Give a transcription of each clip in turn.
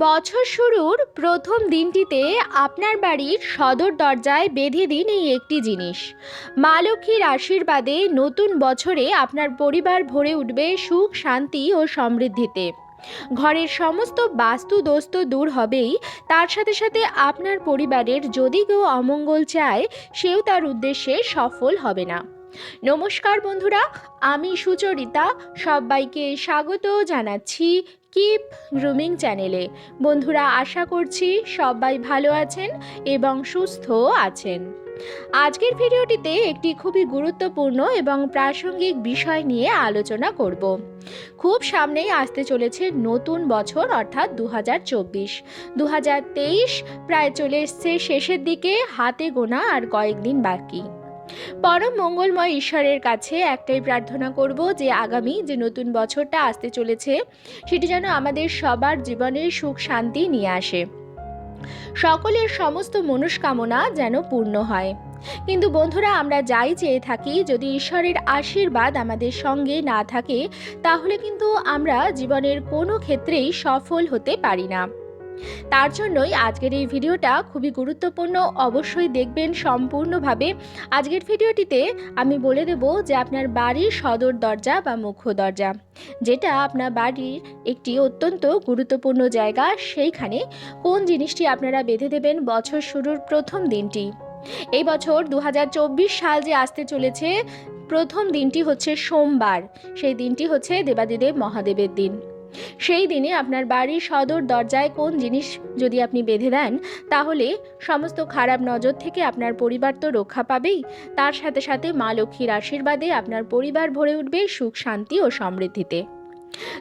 বছর শুরুর প্রথম দিনটিতে আপনার বাড়ির সদর দরজায় বেঁধে দিন এই একটি জিনিস। মা লক্ষ্মীর আশীর্বাদে নতুন বছরে আপনার পরিবার ভরে উঠবে সুখ, শান্তি ও সমৃদ্ধিতে। ঘরের সমস্ত বাস্তু দোস্ত দূর হবেই, তার সাথে সাথে আপনার পরিবারের যদি কেউ অমঙ্গল চায়, সেও তার উদ্দেশ্যে সফল হবে না। নমস্কার বন্ধুরা, আমি সুচরিতা, সবাইকে স্বাগত জানাচ্ছি কিপ গ্রুমিং চ্যানেলে। বন্ধুরা, আশা করছি সবাই ভালো আছেন এবং সুস্থ আছেন। আজকের ভিডিওটিতে একটি খুবই গুরুত্বপূর্ণ এবং প্রাসঙ্গিক বিষয় নিয়ে আলোচনা করব। খুব সামনেই আসতে চলেছে নতুন বছর, অর্থাৎ দু হাজার চব্বিশ দু প্রায় চলে এসছে শেষের দিকে, হাতে গোনা আর কয়েকদিন বাকি। পরম মঙ্গলময় ঈশ্বরের কাছে একটাই প্রার্থনা করব যে আগামী যে নতুন বছরটা আসতে চলেছে, সেটি যেন আমাদের সবার জীবনে সুখ শান্তি নিয়ে আসে। সকলের সমস্ত মনস্কামনা যেন পূর্ণ হয়। কিন্তু বন্ধুরা, আমরা যাই চেয়ে থাকি, যদি ঈশ্বরের আশীর্বাদ আমাদের সঙ্গে না থাকে, তাহলে কিন্তু আমরা জীবনের কোনো ক্ষেত্রেই সফল হতে পারি না। তার জন্যই আজকের এই ভিডিওটা খুবই গুরুত্বপূর্ণ। অবশ্যই দেখবেন সম্পূর্ণভাবে। আজকের ভিডিওটিতে আমি বলে দেব যে আপনার বাড়ির সদর দরজা বা মুখ্য দরজা, যেটা আপনার বাড়ির একটি অত্যন্ত গুরুত্বপূর্ণ জায়গা, সেইখানে কোন জিনিসটি আপনারা বেঁধে দেবেন বছর শুরুর প্রথম দিনটি। এই বছর দু হাজার চব্বিশ সাল যে আসতে চলেছে, প্রথম দিনটি হচ্ছে সোমবার, সেই দিনটি হচ্ছে দেবাদিদেব মহাদেবের দিন। সেই দিনে আপনার বাড়ির সদর দরজায় কোন জিনিস যদি আপনি বেঁধে দেন, তাহলে সমস্ত খারাপ নজর থেকে আপনার পরিবার তো রক্ষা পাবেই। তার সাথে সাথে মা লক্ষ্মীর আশীর্বাদে আপনার পরিবার ভরে উঠবে সুখ, শান্তি ও সমৃদ্ধিতে।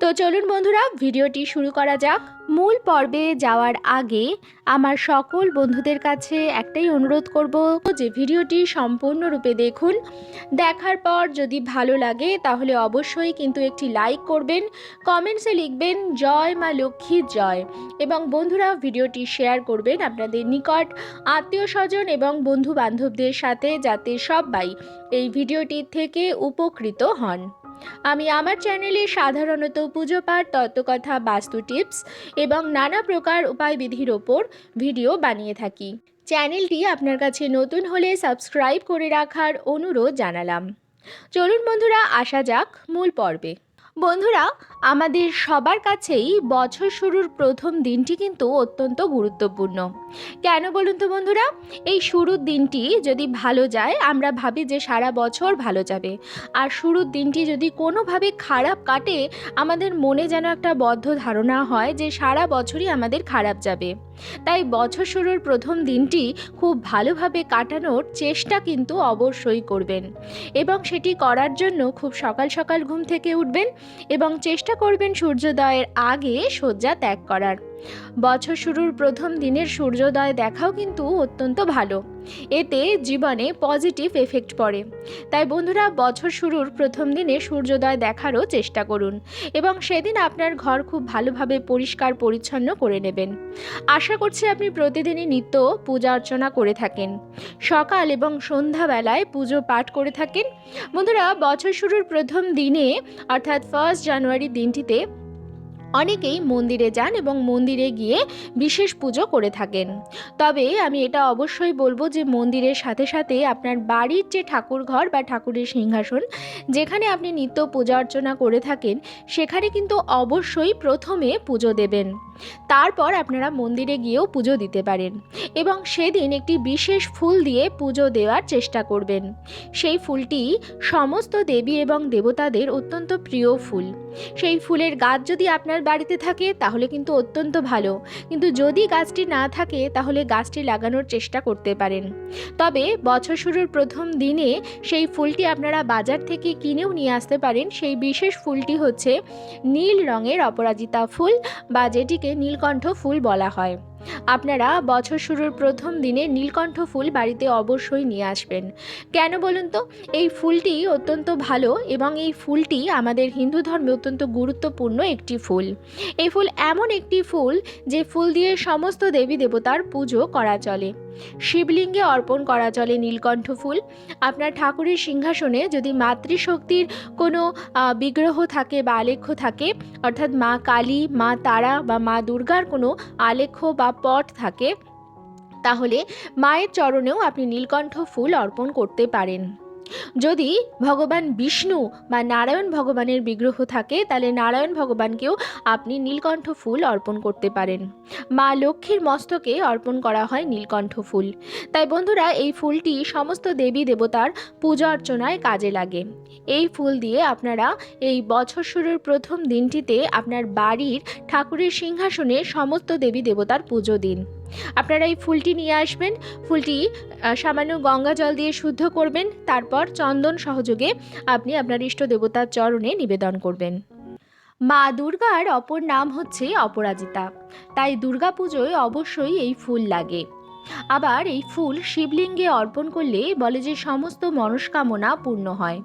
তো চলুন বন্ধুরা, ভিডিওটি শুরু করা যাক। মূল পর্বে যাওয়ার আগে আমার সকল বন্ধুদের কাছে একটাই অনুরোধ করব যে ভিডিওটি সম্পূর্ণরূপে দেখুন। দেখার পর যদি ভালো লাগে, তাহলে অবশ্যই কিন্তু একটি লাইক করবেন, কমেন্টসে লিখবেন, জয় মা লক্ষ্মী, জয়। এবং বন্ধুরা, ভিডিওটি শেয়ার করবেন আপনাদের নিকট আত্মীয় স্বজন এবং বন্ধু বান্ধবদের সাথে, যাতে সবাই এই ভিডিওটির থেকে উপকৃত হন। আমি আমার চ্যানেলে সাধারণত পুজো পাঠ, তত্ত্বকথা, বাস্তু টিপস এবং নানা প্রকার উপায়বিধির ওপর ভিডিও বানিয়ে থাকি। চ্যানেলটি আপনার কাছে নতুন হলে সাবস্ক্রাইব করে রাখার অনুরোধ জানালাম। চলুন বন্ধুরা, আসা যাক মূল পর্বে। বন্ধুরা, আমাদের সবার কাছেই বছর শুরুর প্রথম দিনটি কিন্তু অত্যন্ত গুরুত্বপূর্ণ। কেন বলুন তো বন্ধুরা, এই শুরুর দিনটি যদি ভালো যায়, আমরা ভাবি যে সারা বছর ভালো যাবে। আর শুরুর দিনটি যদি কোনোভাবে খারাপ কাটে, আমাদের মনে যেন একটা বদ্ধ ধারণা হয় যে সারা বছরই আমাদের খারাপ যাবে। তাই বছর শুরুর প্রথম দিনটি খুব ভালোভাবে কাটানোর চেষ্টা কিন্তু অবশ্যই করবেন। এবং সেটি করার জন্য খুব সকাল সকাল ঘুম থেকে উঠবেন। এবং চেষ্টা করবেন সূর্যোদয়ের আগে শয্যা ত্যাগ করার। বছর শুরুর প্রথম দিনের সূর্যোদয় দেখাও কিন্তু অত্যন্ত ভালো। এতে জীবনে পজিটিভ এফেক্ট পড়ে। তাই বন্ধুরা, বছর শুরুর প্রথম দিনে সূর্যোদয় দেখারও চেষ্টা করুন এবং সেদিন আপনার ঘর খুব ভালোভাবে পরিষ্কার পরিচ্ছন্ন করে নেবেন। আশা করছি আপনি প্রতিদিনই নিত্য পূজা অর্চনা করে থাকেন। সকাল এবং সন্ধ্যাবেলায় পুজো পাঠ করে থাকেন। বন্ধুরা, বছর শুরুর প্রথম দিনে, অর্থাৎ ফার্স্ট জানুয়ারি দিনটিতে অনেকেই মন্দিরে যান এবং মন্দিরে গিয়ে বিশেষ পুজো করে থাকেন। তবে আমি এটা অবশ্যই বলব যে মন্দিরের সাথে সাথে আপনার বাড়ির যে ঠাকুর ঘর বা ঠাকুরের সিংহাসন, যেখানে আপনি নিত্য পূজা অর্চনা করে থাকেন, সেখানে কিন্তু অবশ্যই প্রথমে পুজো দেবেন। তারপর আপনারা মন্দিরে গিয়েও পুজো দিতে পারেন এবং সেদিন একটি বিশেষ ফুল দিয়ে পুজো দেওয়ার চেষ্টা করবেন। সেই ফুলটি সমস্ত দেবী এবং দেবতাদের অত্যন্ত প্রিয় ফুল। সেই ফুলের গাছ যদি আপনার বাড়িতে থাকে, তাহলে কিন্তু অত্যন্ত ভালো। কিন্তু যদি গাছটি না থাকে, তাহলে গাছটি লাগানোর চেষ্টা করতে পারেন। তবে বছর শুরুর প্রথম দিনে সেই ফুলটি আপনারা বাজার থেকে কিনেও নিয়ে আসতে পারেন। সেই বিশেষ ফুলটি হচ্ছে নীল রঙের অপরাজিতা ফুল বা যেটিকে নীলকণ্ঠ ফুল বলা হয়। আপনারা বছর শুরুর প্রথম দিনে নীলকণ্ঠ ফুল বাড়িতে অবশ্যই নিয়ে আসবেন। কেন বলুন তো? এই ফুলটি অত্যন্ত ভালো এবং এই ফুলটি আমাদের হিন্দু ধর্মে অত্যন্ত গুরুত্বপূর্ণ একটি ফুল। এই ফুল এমন একটি ফুল যে ফুল দিয়ে সমস্ত দেবী দেবতার পুজো করা চলে। শিবলিঙ্গে অর্পণ করা চলে নীলকণ্ঠ ফুল। আপনার ঠাকুরের সিংহাসনে যদি মাতৃশক্তির কোনো বিগ্রহ থাকে বা আলেখ্য থাকে, অর্থাৎ মা কালী, মা তারা বা মা দুর্গার কোনো আলেখ্য বা পট থাকে তাহলে মায়ের চরণেও আপনি নীলকণ্ঠ ফুল অর্পণ করতে পারেন। যদি ভগবান বিষ্ণু বা নারায়ণ ভগবানের বিগ্রহ থাকে, তাহলে নারায়ণ ভগবানকেও আপনি নীলকণ্ঠ ফুল অর্পণ করতে পারেন। মা লক্ষ্মীর মস্তকে অর্পণ করা হয় নীলকণ্ঠ ফুল। তাই বন্ধুরা, এই ফুলটি সমস্ত দেবী দেবতার পূজা অর্চনায় কাজে লাগে। এই ফুল দিয়ে আপনারা এই বছর শুরুর প্রথম দিনটিতে আপনার বাড়ির ঠাকুরের সিংহাসনে সমস্ত দেবী দেবতার পুজো দিন। আপনারা এই ফুলটি নিয়ে আসবেন। ফুলটি সামান্য গঙ্গা জল দিয়ে শুদ্ধ করবেন, তারপর চন্দন সহযোগে আপনি আপনার ইষ্ট দেবতার চরণে নিবেদন করবেন। মা দুর্গার অপর নাম হচ্ছে অপরাজিতা। তাই দুর্গা পুজোয় অবশ্যই এই ফুল লাগে। আবার এই ফুল শিবলিঙ্গে অর্পণ করলে বলে যে সমস্ত মনস্কামনা পূর্ণ হয়।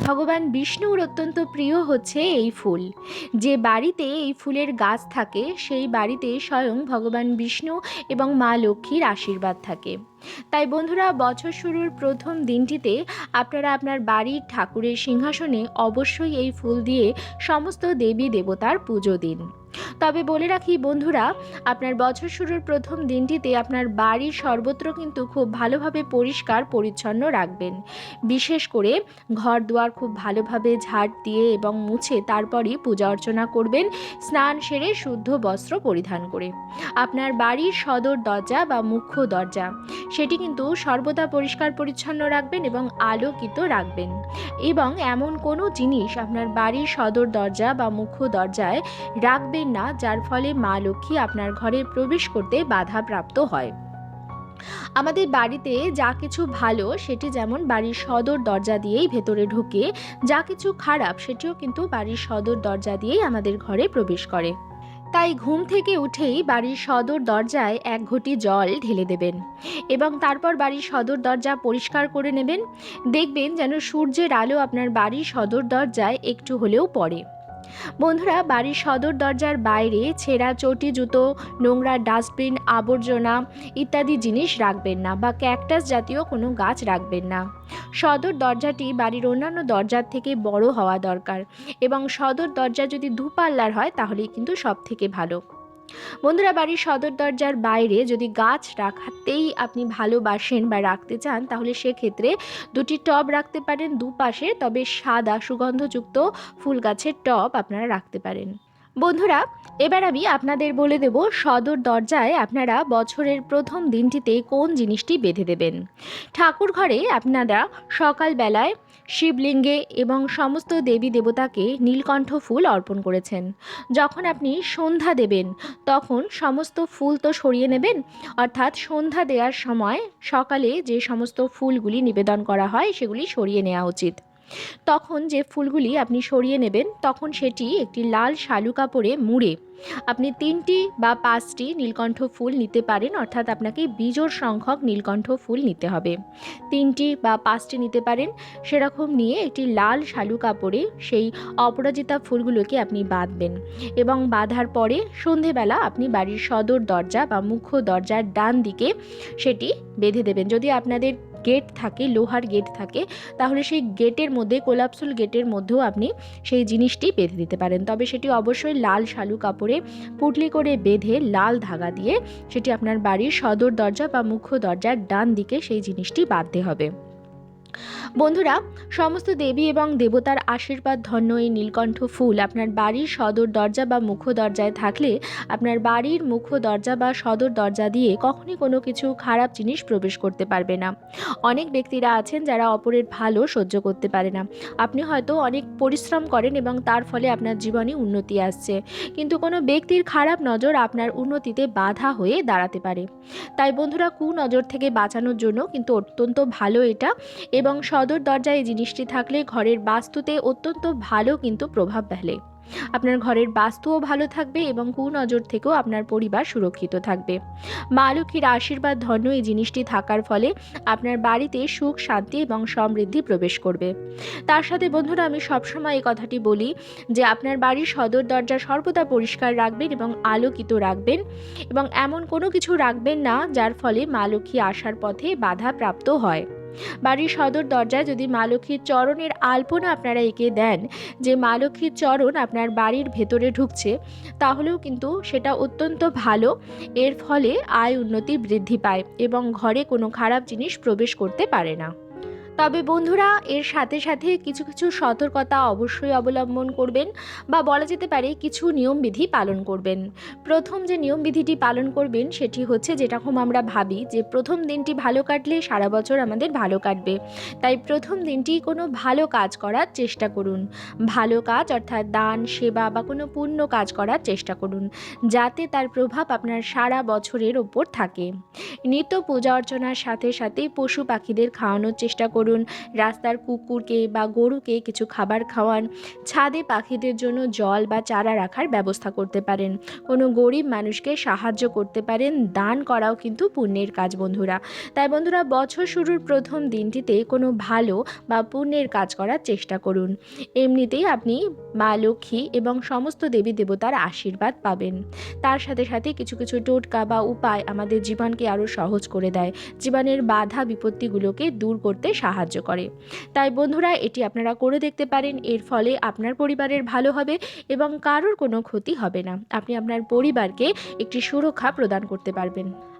ভগবান বিষ্ণুর অত্যন্ত প্রিয় হচ্ছে এই ফুল। যে বাড়িতে এই ফুলের গাছ থাকে, সেই বাড়িতে স্বয়ং ভগবান বিষ্ণু এবং মা লক্ষ্মীর আশীর্বাদ থাকে। তাই বন্ধুরা, বছর শুরুর প্রথম দিনটিতে আপনারা আপনার বাড়ির ঠাকুরের সিংহাসনে অবশ্যই এই ফুল দিয়ে সমস্ত দেবী দেবতার পুজো দিন। তবে বলে রাখি বন্ধুরা, আপনার বছর শুরুর প্রথম দিনটিতে আপনার বাড়ির সর্বত্র কিন্তু খুব ভালোভাবে পরিষ্কার পরিচ্ছন্ন রাখবেন। বিশেষ করে ঘর দুয়ার খুব ভালোভাবে ঝাড় দিয়ে এবং মুছে তারপরই পূজা অর্চনা করবেন স্নান সেরে শুদ্ধ বস্ত্র পরিধান করে। আপনার বাড়ির সদর দরজা বা মুখ্য দরজা, সেটি কিন্তু সর্বদা পরিষ্কার পরিচ্ছন্ন রাখবেন এবং আলোকিত রাখবেন। এবং এমন কোনো জিনিস আপনার বাড়ির সদর দরজা বা মুখ্য দরজায় রাখবেন না, যার ফলে মা লক্ষ্মী আপনার ঘরে প্রবেশ করতে বাধাপ্রাপ্ত হয়। আমাদের বাড়িতে যা কিছু ভালো, সেটি যেমন বাড়ির সদর দরজা দিয়েই ভেতরে ঢুকে, যা কিছু খারাপ, সেটিও কিন্তু বাড়ির সদর দরজা দিয়েই আমাদের ঘরে প্রবেশ করে। তাই ঘুম থেকে উঠেই বাড়ির সদর দরজায় এক ঘটি জল ঢেলে দেবেন এবং তারপর বাড়ির সদর দরজা পরিষ্কার করে নেবেন। দেখবেন যেন সূর্যের আলো আপনার বাড়ির সদর দরজায় একটু হলেও পড়ে। বন্ধুরা, বাড়ির সদর দরজার বাইরে ছেঁড়া চটি, জুতো, নোংরা ডাস্টবিন, আবর্জনা ইত্যাদি জিনিস রাখবেন না বা ক্যাকটাস জাতীয় কোনো গাছ রাখবেন না। সদর দরজাটি বাড়ির অন্যান্য দরজার থেকে বড় হওয়া দরকার এবং সদর দরজা যদি দুপাল্লার হয় তাহলেই কিন্তু সব থেকে ভালো। বন্ধুরা, বাড়ির সদর দরজার বাইরে যদি গাছ রাখাতেই আপনি ভালোবাসেন বা রাখতে চান, তাহলে সেক্ষেত্রে দুটি টব রাখতে পারেন দুপাশে, তবে সাদা সুগন্ধযুক্ত ফুল গাছের টব আপনারা রাখতে পারেন। বন্ধুরা, এবার আমি আপনাদের বলে দেব সদর দরজায় আপনারা বছরের প্রথম দিনটিতে কোন জিনিসটি বেঁধে দেবেন। ঠাকুর ঘরে আপনারা সকালবেলায় শিবলিঙ্গে এবং সমস্ত দেবী দেবতাকে নীলকণ্ঠ ফুল অর্পণ করেছেন। যখন আপনি সন্ধ্যা দেবেন, তখন সমস্ত ফুল তো সরিয়ে নেবেন। অর্থাৎ সন্ধ্যা দেওয়ার সময় সকালে যে সমস্ত ফুলগুলি নিবেদন করা হয়, সেগুলি সরিয়ে নেওয়া উচিত। তখন যে ফুলগুলি আপনি সরিয়ে নেবেন, তখন সেটি একটি লাল শালু কাপড়ে মুড়ে। আপনি তিনটি বা পাঁচটি নীলকণ্ঠ ফুল নিতে পারেন, অর্থাৎ আপনাকে বিজোড় সংখ্যক নীলকণ্ঠ ফুল নিতে হবে। তিনটি বা পাঁচটি নিতে পারেন, সেরকম নিয়ে একটি লাল শালু কাপড়ে সেই অপরাজিতা ফুলগুলোকে আপনি বাঁধবেন এবং বাঁধার পরে সন্ধেবেলা আপনি বাড়ির সদর দরজা বা মুখ্য দরজার ডান দিকে সেটি বেঁধে দেবেন। যদি আপনাদের গেট থাকে, লোহার গেট থাকে, তাহলে সেই গেটের মধ্যে কোলাপসুল গেটের মধ্যেও আপনি সেই জিনিসটি বেঁধে দিতে পারেন। তবে সেটি অবশ্যই লাল শালু কাপড়ে পুটলি করে বেঁধে লাল ধাগা দিয়ে সেটি আপনার বাড়ির সদর দরজা বা মুখ্য দরজার ডান দিকে সেই জিনিসটি বাঁধতে হবে। বন্ধুরা, সমস্ত দেবী এবং দেবতার আশীর্বাদ, ধন্য এই নীলকণ্ঠ ফুল আপনার বাড়ির সদর দরজা বা মুখ্য দরজায় থাকলে আপনার বাড়ির মুখ্য দরজা বা সদর দরজা দিয়ে কখনই কোনো কিছু খারাপ জিনিস প্রবেশ করতে পারবে না। অনেক ব্যক্তিরা আছেন যারা অপরের ভালো সহ্য করতে পারে না। আপনি হয়তো অনেক পরিশ্রম করেন এবং তার ফলে আপনার জীবনে উন্নতি আসছে। কিন্তু কোনো ব্যক্তির খারাপ নজর আপনার উন্নতিতে বাধা হয়ে দাঁড়াতে পারে। তাই বন্ধুরা, কুনজর থেকে বাঁচানোর জন্য কিন্তু অত্যন্ত ভালো এটা। এবং সদর দরজায় এই জিনিসটি থাকলে ঘরের বাস্তুতে অত্যন্ত ভালো কিন্তু প্রভাব ফেলে। আপনার ঘরের বাস্তুও ভালো থাকবে এবং কুনজর থেকেও আপনার পরিবার সুরক্ষিত থাকবে। মা লক্ষ্মীর আশীর্বাদ, ধন্য এই জিনিসটি থাকার ফলে আপনার বাড়িতে সুখ, শান্তি এবং সমৃদ্ধি প্রবেশ করবে। তার সাথে বন্ধুরা, আমি সবসময় এই কথাটি বলি যে আপনার বাড়ির সদর দরজা সর্বদা পরিষ্কার রাখবেন এবং আলোকিত রাখবেন এবং এমন কোনো কিছু রাখবেন না যার ফলে মা লক্ষ্মী আসার পথে বাধা প্রাপ্ত হয়। বাড়ির সদর দরজায় যদি মা লক্ষ্মীর চরণের আলপনা আপনারা এঁকে দেন, যে মা লক্ষ্মীর চরণ আপনার বাড়ির ভেতরে ঢুকছে, তাহলেও কিন্তু সেটা অত্যন্ত ভালো। এর ফলে আয় উন্নতি বৃদ্ধি পায় এবং ঘরে কোনো খারাপ জিনিস প্রবেশ করতে পারে না। তবে বন্ধুরা, এর সাথে সাথে কিছু কিছু সতর্কতা অবশ্যই অবলম্বন করবেন বা বলা যেতে পারে কিছু নিয়মবিধি পালন করবেন। প্রথম যে নিয়মবিধিটি পালন করবেন সেটি হচ্ছে যেরকম আমরা ভাবি যে প্রথম দিনটি ভালো কাটলে সারা বছর আমাদের ভালো কাটবে। তাই প্রথম দিনটি কোনো ভালো কাজ করার চেষ্টা করুন। ভালো কাজ অর্থাৎ দান, সেবা বা কোনো পুণ্য কাজ করার চেষ্টা করুন, যাতে তার প্রভাব আপনার সারা বছরের ওপর থাকে। নিত্য পূজা অর্চনার সাথে সাথে পশু পাখিদের খাওয়ানোর চেষ্টা করুন। রাস্তার কুকুরকে বা গরুকে কিছু খাবার খাওয়ান। ছাদে পাখিদের জন্য জল বা চারা রাখার ব্যবস্থা করতে পারেন। কোনো গরিব মানুষকে সাহায্য করতে পারেন। দান করাও কিন্তু পুণ্যের কাজ, বন্ধুরা। তাই বন্ধুরা, বছর শুরুর প্রথম দিনটিতে কোনো ভালো বা পুণ্যের কাজ করার চেষ্টা করুন। এমনিতেই আপনি মা লক্ষ্মী এবং সমস্ত দেবী দেবতার আশীর্বাদ পাবেন। তার সাথে সাথে কিছু কিছু টোটকা বা উপায় আমাদের জীবনকে আরও সহজ করে দেয়। জীবনের বাধা বিপত্তিগুলোকে দূর করতে সাহায্য করে। তাই বন্ধুরা, এটি আপনারা করে দেখতে পারেন। এর ফলে আপনার পরিবারের ভালো হবে এবং কারোর কোনো ক্ষতি হবে না। আপনি আপনার পরিবারকে একটি সুরক্ষা প্রদান করতে পারবেন।